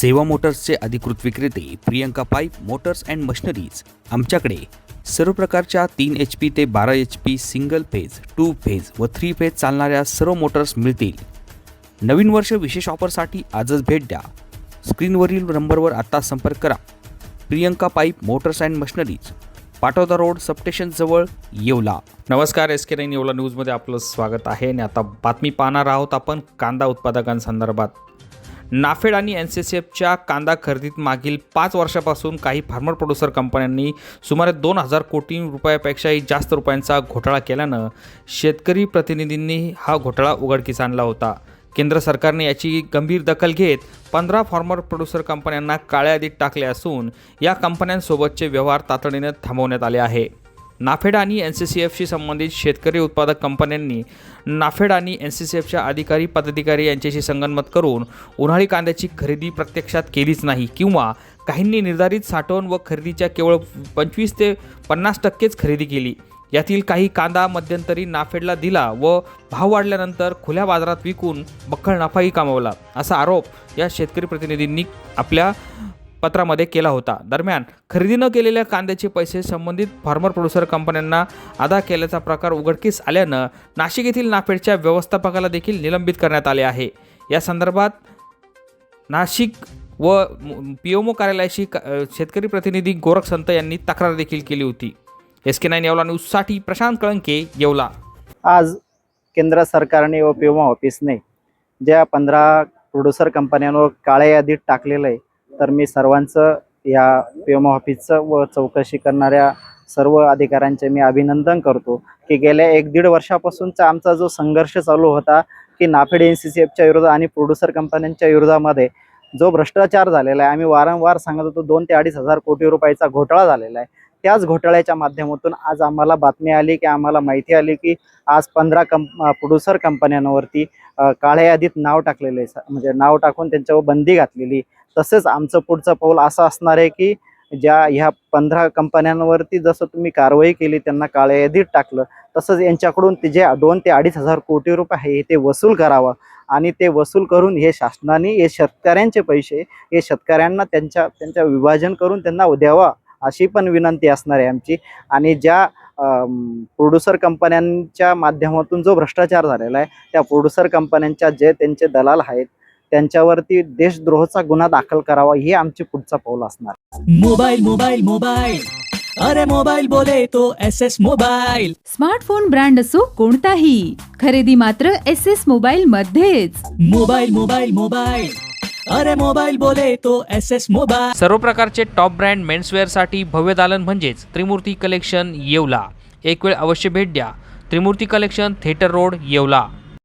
सेवा मोटर्सचे अधिकृत विक्रेते Priyanka pipe motors and machineries. आमच्याकडे सर्व प्रकारच्या तीन एच पी ते बारा H P single phase two phase व थ्री फेज चालणाऱ्या सर्व मोटर्स मिळतील. नवीन वर्ष विशेष ऑफरसाठी आजच भेट द्या. स्क्रीनवरील नंबरवर आत्ता संपर्क करा. Priyanka pipe motors and machineries Patoda road सबस्टेशनजवळ Yeola. नमस्कार एस के नाईन येवला न्यूजमध्ये आपलं स्वागत आहे आणि आता बातमी पाहणार आहोत आपण कांदा उत्पादकांसंदर्भात. नाफेड आणि एन सी सी एफच्या कांदा खरेदीत मागील पाच वर्षापासून काही फार्मर प्रोड्युसर कंपन्यांनी सुमारे दोन हजार कोटी रुपयापेक्षाही जास्त रुपयांचा घोटाळा केल्यानं शेतकरी प्रतिनिधींनी हा घोटाळा उघडकीस आणला होता. केंद्र सरकारने याची गंभीर दखल घेत पंधरा फार्मर प्रोड्युसर कंपन्यांना काळ्या यादीत टाकले असून या कंपन्यांसोबतचे व्यवहार तातडीने थांबवण्यात आले आहे. नाफेड आणि एन सी सी एफशी संबंधित शेतकरी उत्पादक कंपन्यांनी नाफेड आणि एन सी सी एफच्या अधिकारी पदाधिकारी यांच्याशी संगनमत करून उन्हाळी कांद्याची खरेदी प्रत्यक्षात केलीच नाही किंवा काहींनी निर्धारित साठवण व खरेदीच्या केवळ पंचवीस ते पन्नास टक्केच खरेदी केली. यातील काही कांदा मध्यंतरी नाफेडला दिला व भाव वाढल्यानंतर खुल्या बाजारात विकून बक्कळ नफाही कमावला असा आरोप या शेतकरी प्रतिनिधींनी आपल्या पत्रामध्ये केला होता. दरम्यान खरेदी न केलेल्या कांद्याचे पैसे संबंधित फार्मर प्रोड्युसर कंपन्यांना अदा केल्याचा प्रकार उघडकीस आल्यानं नाशिक येथील नाफेडच्या व्यवस्थापकाला देखील निलंबित करण्यात आले आहे. या संदर्भात नाशिक व पीएमओ कार्यालयाशी शेतकरी प्रतिनिधी गोरख संत यांनी तक्रार देखील केली होती. एस के नाईन येवला न्यूजसाठी प्रशांत कळंके येवला. आज केंद्र सरकारने व पीएम ऑफिसने ज्या पंधरा प्रोड्युसर कंपन्यांवर काळ्या यादीत टाकलेलं आहे तर मी सर्वांचं या पीएम ऑफिसचं व चौकशी करणाऱ्या सर्व अधिकाऱ्यांचे मी अभिनंदन करतो की गेल्या एक दीड वर्षापासूनचा आमचा जो संघर्ष चालू होता की नाफेड एन सी सी एफच्या विरोधात आणि प्रोड्युसर कंपन्यांच्या विरोधामध्ये जो भ्रष्टाचार झालेला आहे आम्ही वारंवार सांगत होतो दोन ते अडीच हजार कोटी रुपयाचा घोटाळा झालेला आहे. त्याच घोटाळ्याच्या माध्यमातून आज आम्हाला बातमी आली की आम्हाला माहिती आली की आज पंधरा कंप प्रोड्युसर कंपन्यांवरती काळ्या यादीत नाव टाकलेलं आहे म्हणजे नाव टाकून त्यांच्यावर बंदी घातलेली. तसंच आमचं पुढचं पाऊल असं असणार आहे की ज्या ह्या पंधरा कंपन्यांवरती जसं तुम्ही कारवाई केली त्यांना काळ्या यादीत टाकलं तसंच यांच्याकडून ते जे दोन ते अडीच हजार कोटी रुपये आहे ते वसूल करावं आणि ते वसूल करून हे शासनाने हे शेतकऱ्यांचे पैसे हे शेतकऱ्यांना त्यांच्या त्यांच्या विभाजन करून त्यांना द्यावा. अशी पण विनंती असणार आहे आमची. आणि ज्या प्रोड्युसर कंपन्यांच्या माध्यमातून जो भ्रष्टाचार झालेला आहे त्या प्रोड्युसर कंपन्यांच्या जे त्यांचे दलाल आहेत त्यांच्यावरती देशद्रोहाचा गुन्हा दाखल करावा हे आमचे पुढचा पाऊल असणार. मोबाइल मोबाइल मोबाइल अरे मोबाइल बोले तो S S mobile smartphone brand असो कोणताही खरेदी मात्र एस एस मोबाईल मध्येच मोबाइल मोबाइल मोबाइल अरे मोबाईल बोले तो एस एस मोबाईल. सर्व प्रकारचे टॉप ब्रँड मेन्सवेअरसाठी भव्य दालन म्हणजेच त्रिमूर्ती कलेक्शन येवला. एक वेळ अवश्य भेट द्या. Trimurti collection theatre road Yeola.